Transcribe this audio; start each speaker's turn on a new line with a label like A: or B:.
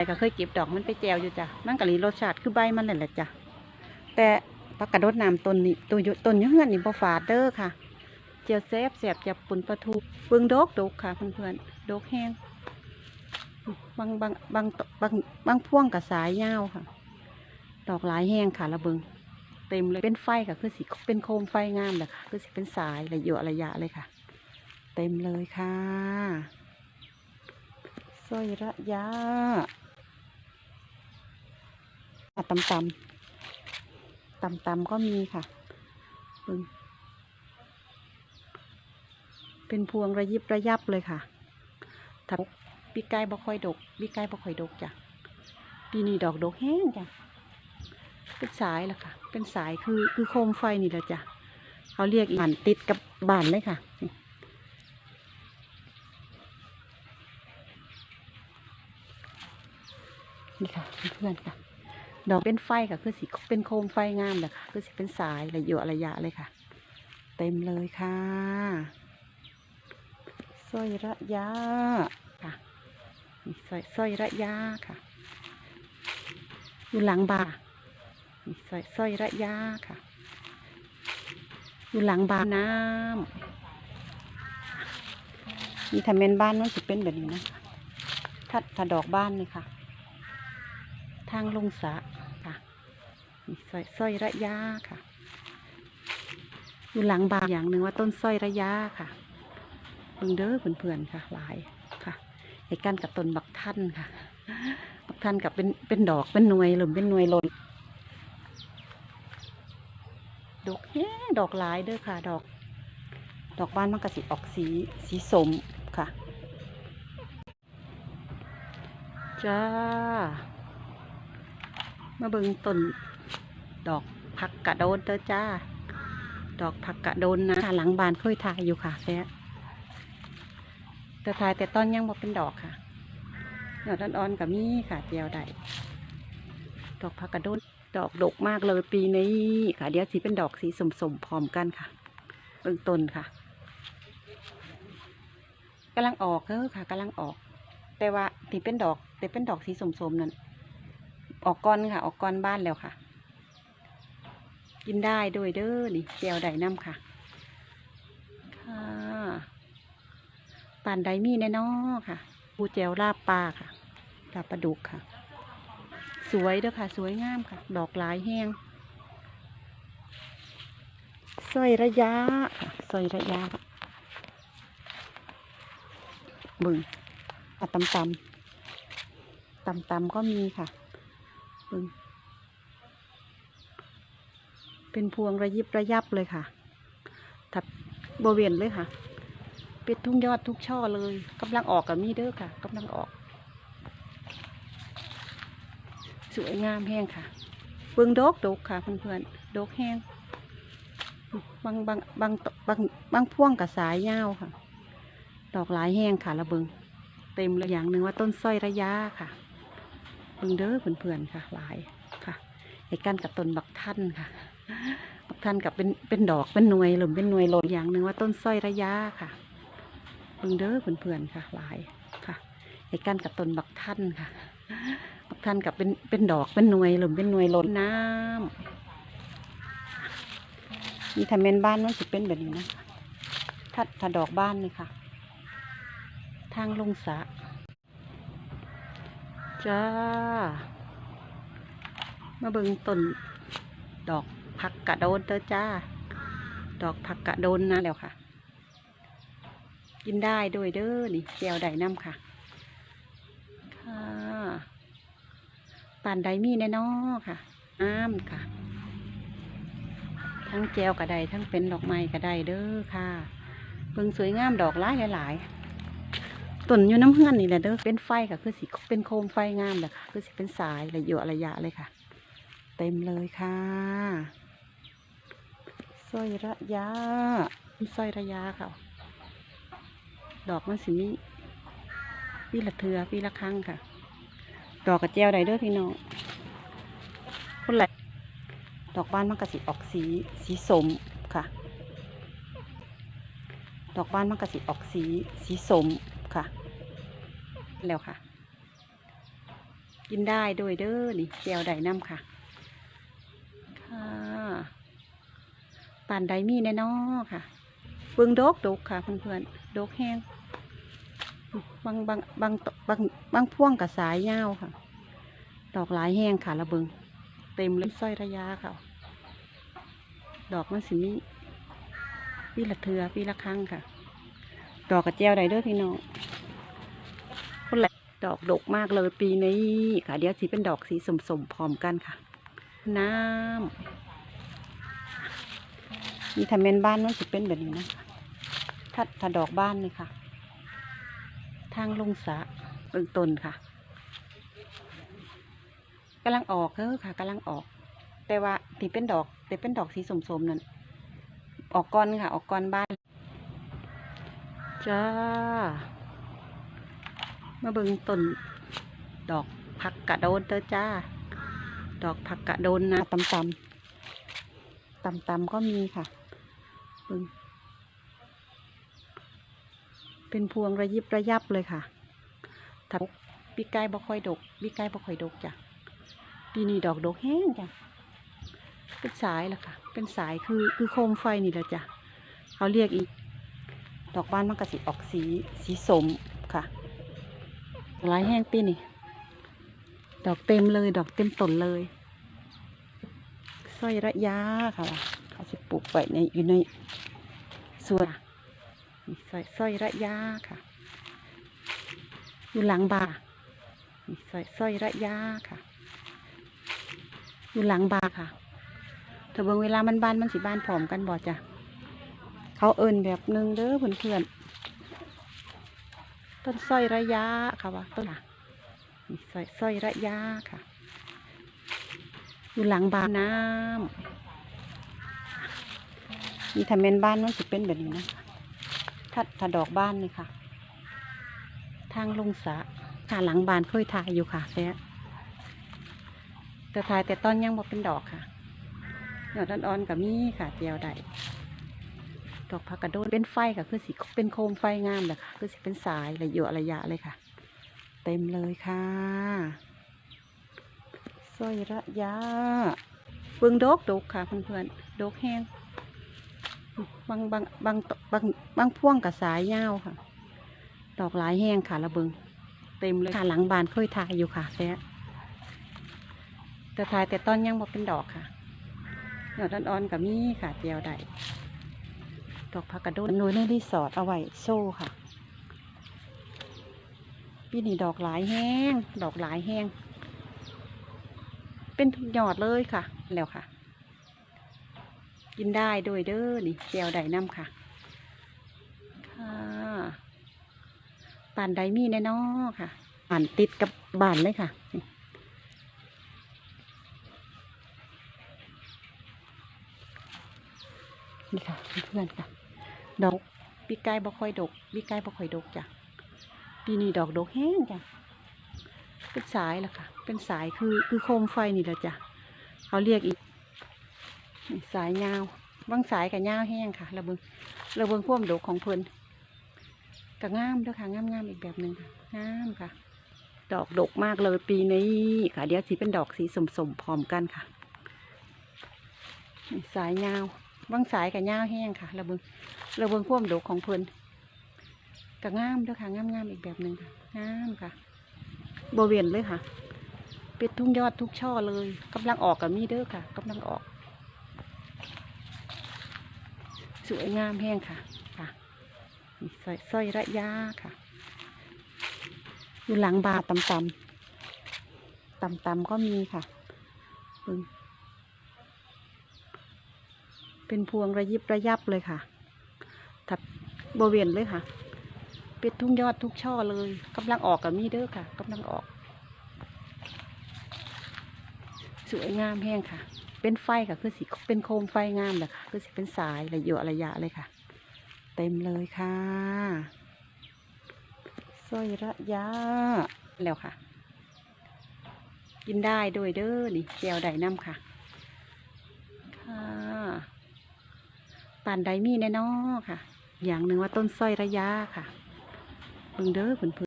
A: แต่ก็เคยเก็บดอกมันไปแจวอยู่จ้ะมันก็เลยรสชาติคือใบมันนั่นแหละจ้ะแต่ผักกระโดดน้ำต้นนี่ตัวต้นยืเฮือนนี่บ่ฝาดเด้อค่ะ เจียวแซบแซ่บจะปุ่นปลาทูเบิ่งดกดกค่ะเพื่อนๆดกแห้งบางบางบางบางบางพ่วงกับสายยาวค่ะ ดอกหลายแห้งค่ะระเบิงเต็มเลยเป็นไฟค่ะคือสีเป็นโคมไฟงามเลยค่ะคือสีเป็นสายระยอะระยะเลยค่ะ เต็มเลยค่ะสร้อยระยะ อะตำตำตำตำๆก็มีค่ะ เป็นพวงระยิบระยับเลยค่ะถ้าปีกายบ่ค่อยดกปีกายบ่ค่อยดกจ้ะปีนี้ดอกดกแห้งจ้ะเป็นสายแหละค่ะ เป็นสายคือคือโคมไฟนี่แหละจ้ะเขาเรียกอีกบานติดกับบานเลยค่ะนี่ค่ะเพื่อนค่ะ ดอกเป็นไฟค่ะคือสีเป็นโคมไฟงามเลยค่ะคือสีเป็นสายระยอะระยะเลยค่ะ เต็มเลยค่ะสร้อยระยะค่ะนี่สร้อยสร้อยระยะค่ะ อยู่หลังบานี่สร้อยสร้อยระยะค่ะ อยู่หลังบานน้ำนี่ถ้าเมนบ้านมันจะเป็นแบบนี้นะถ้าถ้าดอกบ้านนี่ค่ะ ทางลงสระ สร้อยสร้อยระยะค่ะ อยู่หลังบานอย่างหนึ่งว่าต้นสร้อยระยะค่ะเบิ่งเด้อเพื่อนๆค่ะ หลายค่ะไอ้กันกับต้นบักท่านค่ะ บักท่านกับเป็นเป็นดอกเป็นหน่วยหรือเป็นหน่วยหล่นดอกแห้ดอกหลายเด้อค่ะ ดอก ดอกบ้านมันก็สิออกสีสีสมค่ะจ้า มาเบิ่งต้น ดอกผักกะโดนเด้อจ้า ดอกผักกะโดนนะหลังบานเคยถ่ายอยู่ค่ะแซ่แต่ถ่ายแต่ตอนยังบ่เป็นดอกค่ะดอกอ่อนๆกับมีค่ะเจียวได้ดอกผักกะโดนดอกดกมากเลยปีนี้ค่ะ เดี๋ยวสีเป็นดอกสีสมๆพร้อมกันค่ะเบื้องต้นค่ะกำลังออกเออค่ะกำลังออก แต่ว่าที่เป็นดอก แต่เป็นดอกสีสมๆนั่นออกก้อนค่ะ ออกก้อนบ้านแล้วค่ะ กินได้ด้วยเด้อนี่เจียวไดน้ำค่ะ ค่ะป่านไดมีแน่นอค่ะปูเจวลาบปลาค่ะลาบปลาดุกค่ะ สวยเด้อค่ะ สวยงามค่ะ ดอกหลายแห้งสร้อยระยะค่ะสร้อยระยะบึงอะตำตำตำตำก็มีค่ะบึง เป็นพวงระยิบระยับเลยค่ะถัดบริเวณเลยค่ะ เป็นทุ่งยอดทุกช่อเลยกำลังออกกับมีเด้อค่ะกำลังออก สวยงามแห้งค่ะเบิ่งดกดกค่ะเพื่อนๆดกแห้งบางบางบางบางบางพ่วงกับสายยาวค่ะ ดอกหลายแห้งค่ะระเบิงเต็มเลยอย่างหนึ่งว่าต้นสร้อยระยะค่ะเบิ่งเด้อเพื่อนๆค่ะ หลายค่ะไอ้กันกับต้นบักท่านค่ะ ท่านกับเป็นเป็นดอกเป็นหน่วยหรือเป็นหน่วยหล่นอย่างหนึ่งว่าต้นสร้อยระยะค่ะเบิ่งเด้อเพื่อนๆค่ะ หลายค่ะไอ้กันกับต้นบักท่านค่ะ บักท่านกับเป็นเป็นดอกเป็นหน่วยหรือเป็นหน่วยหล่นน้ำนี่ถ้าเมนบ้านมันจะเป็นแบบนี้นะถ้าถ้าดอกบ้านนี่ค่ะ ทางลงสะจ้า มาเบิ่งต้นดอก ผักกะโดนเตอจ้า ดอกผักกะโดนนะแล้วค่ะ กินได้ด้วยเด้อนี่เจียวไดน้ำค่ะ ค่ะป่านไดมีแน่นอค่ะน้ำค่ะ ทั้งแจวกระไดทั้งเป็นดอกไม้กระไดเด้อค่ะเบิ่งสวยงามดอกหลายหลายๆต้นอยู่น้ำเฮือนนี่แหละเด้อเป็นไฟค่ะคือสีเป็นโคมไฟงามเลยค่ะคือสีเป็นสายระเยอะระยะเลยค่ะ เต็มเลยค่ะ สร้อยระยะสร้อยระยะค่ะ ดอกมันสีนี้ปีละเทือปีละครั้งค่ะ ดอกกระเจียวได้เด้อพี่น้องคนละดอกบ้านมันก็สิออกสีสีสมค่ะ ดอกบ้านมันก็สิออกสีสีสมค่ะ แล้วค่ะ กินได้ด้วยเด้อนี่แก้วใดน้ำค่ะ ป่านใดมีแน่นอค่ะเบิ่งดกดกค่ะเพื่อนๆดกแห้งบางบางบางบางบางพ่วงกับสายยาวค่ะ ดอกหลายแห้งค่ะระเบิงเต็มเลยสร้อยระยะค่ะ ดอกมันสิมีปีละเทือปีละครั้งค่ะ ดอกกระเจียวใดเด้อพี่น้องคนละดอกดกมากเลยปีนี้ค่ะ เดี๋ยวสีเป็นดอกสีสมๆพร้อมกันค่ะ น้ำ มีทำเมนบ้านนั่นสิเป็นแบบนี้นะถ้าถ้าดอกบ้านนี่ค่ะ ทางลงสะเบื้องต้นค่ะกำลังออกเออค่ะกำลังออก แต่ว่าที่เป็นดอกแต่เป็นดอกสีสมๆนั่นออกก้อนค่ะ ออกก้อนบ้านจ้ามาเบิ่งต้นดอกผักกระโดนเตอจ้า ดอกผักกระโดนนะตำตำตำตำๆก็มีค่ะ บิ่งเป็นพวงระยิบระยับเลยค่ะถ้าปีกายบ่ค่อยดกปีกายบ่ค่อยดกจ้ะปีนี้ดอกดกแห้งจ้ะเป็นสายละค่ะ เป็นสายคือคือโคมไฟนี่แหละจ้ะเขาเรียกอีก ดอกบ้านมันก็สิออกสีสีสมค่ะลายแห้งปีนี่ ดอกเต็มเลย ดอกเต็มต้นเลยสร้อยระยะค่ะ ปลูกไว้ในอยู่ในสวนนี่สร้อยสร้อยระยะค่ะ อยู่หลังบาร์นี่สร้อยสร้อยระยะค่ะ อยู่หลังบาค่ะถ้าเบิ่งเวลามันบานมันสิบานพร้อมกันบ่จ้ะเขาเอินแบบนึงเด้อเพื่อนๆต้นสร้อยระยะค่ะว่าต้นค่ะนี่สร้อยสร้อยระยะค่ะ อยู่หลังบ้านน้ำ มีทำเมนบ้านนั่นสิเป็นแบบนี้นะถ้าถ้าดอกบ้านนี่ค่ะ ทางลงสะค่ะหลังบ้านเคยถ่ายอยู่ค่ะแต่แต่ถ่ายแต่ตอนยังบ่เป็นดอกค่ะดอกอ่อนๆกับมีค่ะเจียวได้ดอกผักกระโดนเป็นไฟค่ะคือสีเป็นโคมไฟงามเลยค่ะคือสีเป็นสายระยะระยะเลยค่ะ เต็มเลยค่ะสร้อยระยะเบิ่งดกดกค่ะเพื่อนๆดกแห้ง บางบางบางบางบางพ่วงกับสายยาวค่ะ ดอกหลายแห้งค่ะระเบิง เต็มเลยค่ะหลังบานเคยถ่ายอยู่ค่ะแต่แต่ถ่ายแต่ตอนยังบ่เป็นดอกค่ะดอกอ่อนๆกับมีค่ะเจียวได้ดอกผักกระโดนหน่วยในรีสอร์ทเอาไว้โซ่ค่ะปีนี้ดอกหลายแห้ง ดอกหลายแห้ง เป็นทุกยอดเลยค่ะ แล้วค่ะ กินได้ด้วยเด้อนี่แก้วใดน้ำค่ะ ค่ะป่านใดมีแน่นอค่ะป่านติดกับบ้านเลยค่ะนี่ค่ะเพื่อนค่ะ ดอกปีกายบ่ค่อยดกปีกายบ่ค่อยดกจ้ะปีนี้ดอกดกแห้งจ้ะเป็นสายละค่ะ เป็นสายคือคือโคมไฟนี่แหละจ้ะเขาเรียกอีก สายยาวบางสายกับยาวแห้งค่ะระเบิงระเบิงพ่วามดกของเพิ่นก็งามเด้วยค่ะงามงามๆอีกแบบหนึ่งค่ะงามค่ะ ดอกดกมากเลยปีนี้ค่ะ เดี๋ยวสีเป็นดอกสีสมๆพร้อมกันค่ะ สายยาวบางสายกับยาวแห้งค่ะระเบิงระเบิงพ่วามดกของเพิ่นก็งามเด้วยค่ะงามงามๆอีกแบบหนึ่งค่ะงามค่ะบเวียนเลยค่ะ เป็ดทุ่งยอดทุกช่อเลยกำลังออกกับมีเด้อค่ะกำลังออก สวยงามแห้งค่ะค่ะนี่สร้อยสร้อยระยะค่ะ อยู่หลังบาร์ตำตำตำตำๆก็มีค่ะเบิ่งเป็นพวงระยิบระยับเลยค่ะ ถัดบริเวณเลยค่ะ เป็ดทุ่งยอดทุกช่อเลยกำลังออกกับมีเด้อค่ะกำลังออก สวยงามแห้งค่ะ เป็นไฟค่ะคือสีเป็นโคมไฟงามเลยค่ะคือสีเป็นสายระยะระยะเลยค่ะ เต็มเลยค่ะสร้อยระยะแล้วค่ะ กินได้ด้วยเด้อนี่แก้วใดน้ำค่ะ ค่ะป่านใดมีแน่นอค่ะ อย่างหนึ่งว่าต้นสร้อยระยะค่ะเบิ่งเด้อเพื่อน